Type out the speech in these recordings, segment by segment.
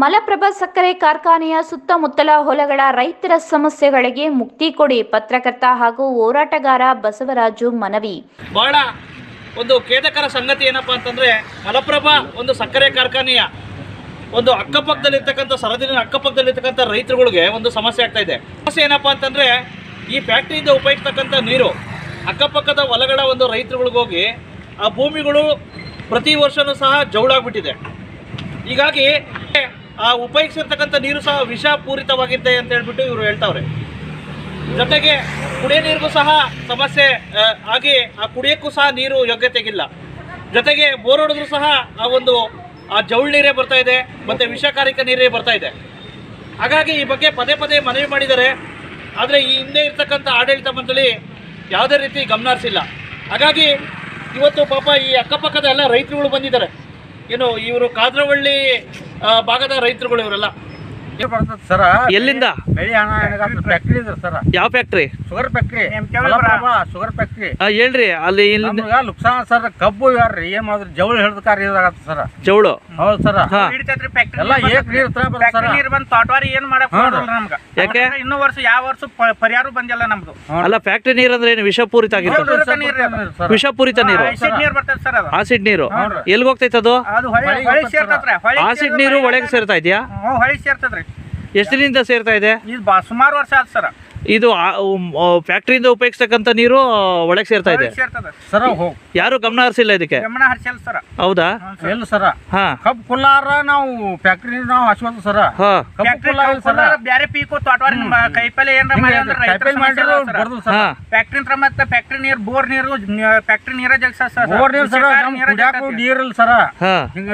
ಮಲಪ್ರಭಾ ಸಕ್ಕರೆ ಕಾರ್ಖಾನೆಯ ಸುತ್ತಮುತ್ತಲ ಹೊಲಗಳ ರೈತರ ಸಮಸ್ಯೆಗಳಿಗೆ ಮುಕ್ತಿ ಕೊಡಿ ಪತ್ರಕರ್ತ ಹಾಗೂ ಹೋರಾಟಗಾರ ಬಸವರಾಜು ಮನವಿ. ಬಹಳ ಒಂದು ಖೇದಕರ ಸಂಗತಿ ಏನಪ್ಪಾ ಅಂತಂದ್ರೆ ಮಲಪ್ರಭಾ ಒಂದು ಸಕ್ಕರೆ ಕಾರ್ಖಾನೆಯ ಒಂದು ಅಕ್ಕಪಕ್ಕದಲ್ಲಿರ್ತಕ್ಕಂಥ ಸರದಿನ ಅಕ್ಕಪಕ್ಕದಲ್ಲಿರ್ತಕ್ಕಂಥ ರೈತರುಗಳಿಗೆ ಒಂದು ಸಮಸ್ಯೆ ಆಗ್ತಾ ಇದೆ. ಸಮಸ್ಯೆ ಏನಪ್ಪಾ ಅಂತಂದ್ರೆ ಈ ಫ್ಯಾಕ್ಟ್ರಿಯಿಂದ ಉಪಯೋಗಿಸ್ತಕ್ಕಂಥ ನೀರು ಅಕ್ಕಪಕ್ಕದ ಹೊಲಗಳ ಒಂದು ರೈತರುಗಳಿಗೋಗಿ ಆ ಭೂಮಿಗಳು ಪ್ರತಿ ವರ್ಷನೂ ಸಹ ಜೌಳಾಗ್ಬಿಟ್ಟಿದೆ. ಹೀಗಾಗಿ ಆ ಉಪಯೋಗಿಸಿರ್ತಕ್ಕಂಥ ನೀರು ಸಹ ವಿಷಪೂರಿತವಾಗಿದೆ ಅಂತ ಹೇಳ್ಬಿಟ್ಟು ಇವರು ಹೇಳ್ತಾವ್ರೆ. ಜೊತೆಗೆ ಕುಡಿಯೋ ನೀರಿಗೂ ಸಹ ಸಮಸ್ಯೆ ಆಗಿ ಆ ಕುಡಿಯೋಕ್ಕೂ ಸಹ ನೀರು ಯೋಗ್ಯತೆಗಿಲ್ಲ. ಜೊತೆಗೆ ಬೋರ್ ಹೊಡೆದ್ರು ಸಹ ಆ ಒಂದು, ಆ ಜೌಳ ನೀರೇ ಬರ್ತಾ ಇದೆ, ಮತ್ತು ವಿಷಕಾರಿಕ ನೀರೇ ಬರ್ತಾ ಇದೆ. ಹಾಗಾಗಿ ಈ ಬಗ್ಗೆ ಪದೇ ಪದೇ ಮನವಿ ಮಾಡಿದ್ದಾರೆ. ಆದರೆ ಈ ಹಿಂದೆ ಇರ್ತಕ್ಕಂಥ ಆಡಳಿತ ಮಂಡಳಿ ಯಾವುದೇ ರೀತಿ ಗಮನ ಹರಿಸಿಲ್ಲ ಹಾಗಾಗಿ ಇವತ್ತು ಪಾಪ ಈ ಅಕ್ಕಪಕ್ಕದ ಎಲ್ಲ ರೈತರುಗಳು ಬಂದಿದ್ದಾರೆ. ಏನು ಇವರು ಕಾದ್ರವಳ್ಳಿ ಭಾಗದ ರೈತರುಗಳು ಇವರೆಲ್ಲ. ಬರ್ತದೆ ಸರ. ಎಲ್ಲಿಂದ? ಬೆಳಿ ಹಣ ಫ್ಯಾಕ್ಟ್ರಿ ಇದ್ರ ಸರ. ಯಾವ factory sugar factory sugar factory ಹೇಳ್ರಿ ಅಲ್ಲಿ ಇಲ್ಲಿಂದ ನಮ್ಗ ಲುಕ್ಸಾನ್ ಸರ್ ಕಬ್ಬು ಯಾರ್ರಿ ಏನ್ ಮಾಡಿದ್ರಿ? ಜವಳಿ ಹಿಡಿದಕಾರ ಇದಾಗತ್ತ ಸರ. ಜವಳು? ಹೌದು ಸರ್. ಎಲ್ಲ ಏಕ್ ನೀರ್ ತರ ಬರ್ತದೆ ಸರ. ನೀರ್ ಬಂದ್ ತೋಟವಾರಿ ಏನ್ ಮಾಡಕ್ ಹಾ. ಬರೋದಿಲ್ಲ ನಮ್ಗ. ಯಾಕೆ? ಇನ್ನು ವರ್ಷ ಯಾವ ವರ್ಷ ಪರಿಹಾರ ಬಂದಿಲ್ಲ ನಮ್ದು. ಅಲ್ಲ ಫ್ಯಾಕ್ಟ್ರಿ ನೀರು ಅಂದ್ರೆ ಏನು? ವಿಷಪೂರಿತ ಆಗಿತ್ತು ವಿಷಪೂರಿತ ನೀರು. ಆಸಿಡ್ ನೀರ್? ಬರ್ತದೆ ಸರ್ ಅದು. ಆಸಿಡ್ ನೀರು? ಎಲ್ಲಿ ಎಲ್ಲಿಗೆ ಹೋಗ್ತೈತೆ ಅದು ಆಸಿಡ್ ನೀರು ಒಳಗೆ ಸೇರ್ತಾ ಇದೆಯಾ? ಹೊಳಿ ಸೇರ್ತದ್ರಿ ಎಷ್ಟು ದಿನದಿಂದ ಸೇರ್ತಾ ಇದೆ? ಇದು ಬಾ ಸುಮಾರು ವರ್ಷ ಆಯ್ತು ಸರ್. ಇದು ಫ್ಯಾಕ್ಟ್ರಿಯಿಂದ ಉಪಯೋಗಿಸ್ತಕ್ಕಂಥ ನೀರು ಒಳಗೆ ಸೇರ್ತಾ ಇದೆ. ಸರ ಹೋಗ್. ಯಾರು ಗಮನ ಹರಿಸಿಲ್ಲ ಇದಕ್ಕೆ? ಗಮನ ಹರ್ಸಲ್ ಸರ್. ಹೌದಾ? ಎಲ್ಲ ಸರ. ಹಾ. ಕಬ್ಬು ಕುಲ್ಲಾರ ನಾವು ಫ್ಯಾಕ್ಟ್ರಿ ನಾವು ಹಚ್ಕೊಂತ ಸರ. ಹಾ. ಬ್ಯಾರೆ ಪೀಕು ತೋಟವಾರಿ. ಕೈಪಲ್ಲೆ ಏನ್ರ ಮಾಡಿ ಅಂದ್ರೆ ರೈತರ ಬರ್ದು ಸರ್. ಫ್ಯಾಕ್ಟ್ರಿ ಮತ್ತೆ ಫ್ಯಾಕ್ಟ್ರಿ ನೀರ್ ಬೋರ್ ನೀರು ಫ್ಯಾಕ್ಟ್ರಿ ನೀರ ಜಗ್ಸ ಸರ್. ಬೋರ್ ನೀರ್ ಸರ ಕುಡಿಯಾಕು ನೀರ್ ಇಲ್ಲ ಸರ.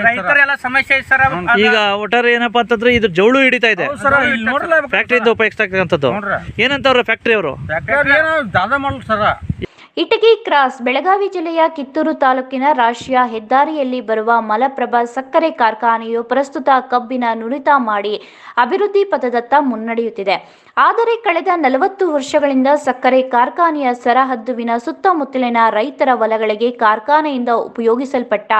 ರೈತರೆಲ್ಲ ಸಮಸ್ಯೆ ಐತೆ ಸರ್. ಈಗ ಒಟ್ಟಾರೆ ಏನಪ್ಪಾ ಅಂತಂದ್ರೆ ಇದು ಜೌಳು ಹಿಡಿತಾ ಇದೆ. ಹೌದು ಸರ ಇಲ್ಲಿ ನೋಡ್ರಲ್ಲ ಫ್ಯಾಕ್ಟ್ರಿಯಿಂದ ಉಪಯೋಗಿಸ್ತಕ್ಕಂಥದ್ದು. ನೋಡ್ರ. ಏನಂತವ್ರೆ ಫ್ಯಾಕ್ಟ್ರಿ ಅವರು? ದಾದ ಮಾಡಲ್ ಸರ ಇಟಗಿ ಕ್ರಾಸ್ ಬೆಳಗಾವಿ ಜಿಲ್ಲೆಯ ಕಿತ್ತೂರು ತಾಲೂಕಿನ ರಾಷ್ಟ್ರೀಯ ಹೆದ್ದಾರಿಯಲ್ಲಿ ಬರುವ ಮಲಪ್ರಭಾ ಸಕ್ಕರೆ ಕಾರ್ಖಾನೆಯು ಪ್ರಸ್ತುತ ಕಬ್ಬಿನ ನುರಿತ ಮಾಡಿ ಅಭಿವೃದ್ಧಿ ಪಥದತ್ತ ಮುನ್ನಡೆಯುತ್ತಿದೆ. ಆದರೆ ಕಳೆದ ನಲವತ್ತು ವರ್ಷಗಳಿಂದ ಸಕ್ಕರೆ ಕಾರ್ಖಾನೆಯ ಸರಹದ್ದುವಿನ ಸುತ್ತಮುತ್ತಲಿನ ರೈತರ ಹೊಲಗಳಿಗೆ ಕಾರ್ಖಾನೆಯಿಂದ ಉಪಯೋಗಿಸಲ್ಪಟ್ಟ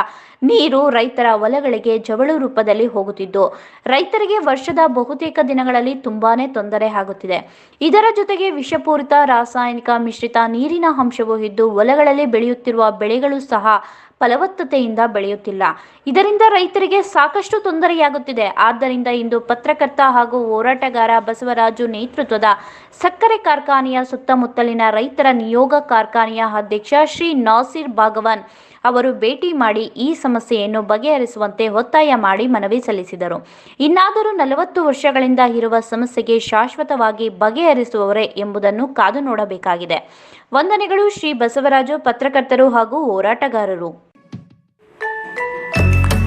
ನೀರು ರೈತರ ಹೊಲಗಳಿಗೆ ಜವಳು ರೂಪದಲ್ಲಿ ಹೋಗುತ್ತಿದ್ದು, ರೈತರಿಗೆ ವರ್ಷದ ಬಹುತೇಕ ದಿನಗಳಲ್ಲಿ ತುಂಬಾನೇ ತೊಂದರೆ ಆಗುತ್ತಿದೆ. ಇದರ ಜೊತೆಗೆ ವಿಷಪೂರಿತ ರಾಸಾಯನಿಕ ಮಿಶ್ರಿತ ನೀರಿನ ಅಂಶವು ಇದ್ದು ಹೊಲಗಳಲ್ಲಿ ಬೆಳೆಯುತ್ತಿರುವ ಬೆಳೆಗಳು ಸಹ ಫಲವತ್ತತೆಯಿಂದ ಬೆಳೆಯುತ್ತಿಲ್ಲ. ಇದರಿಂದ ರೈತರಿಗೆ ಸಾಕಷ್ಟು ತೊಂದರೆಯಾಗುತ್ತಿದೆ. ಆದ್ದರಿಂದ ಇಂದು ಪತ್ರಕರ್ತ ಹಾಗೂ ಹೋರಾಟಗಾರ ಬಸವರಾಜು ನೇತೃತ್ವದ ಸಕ್ಕರೆ ಕಾರ್ಖಾನೆಯ ಸುತ್ತಮುತ್ತಲಿನ ರೈತರ ನಿಯೋಗ ಕಾರ್ಖಾನೆಯ ಅಧ್ಯಕ್ಷ ಶ್ರೀ ನಾಸಿರ್ ಭಾಗವಾನ್ ಅವರು ಭೇಟಿ ಮಾಡಿ ಈ ಸಮಸ್ಯೆಯನ್ನು ಬಗೆಹರಿಸುವಂತೆ ಒತ್ತಾಯ ಮಾಡಿ ಮನವಿ ಸಲ್ಲಿಸಿದರು. ಇನ್ನಾದರೂ ನಲವತ್ತು ವರ್ಷಗಳಿಂದ ಇರುವ ಸಮಸ್ಯೆಗೆ ಶಾಶ್ವತವಾಗಿ ಬಗೆಹರಿಸುವವರೇ ಎಂಬುದನ್ನು ಕಾದು ನೋಡಬೇಕಾಗಿದೆ. ವಂದನೆಗಳು ಶ್ರೀ ಬಸವರಾಜು, ಪತ್ರಕರ್ತರು ಹಾಗೂ ಹೋರಾಟಗಾರರು.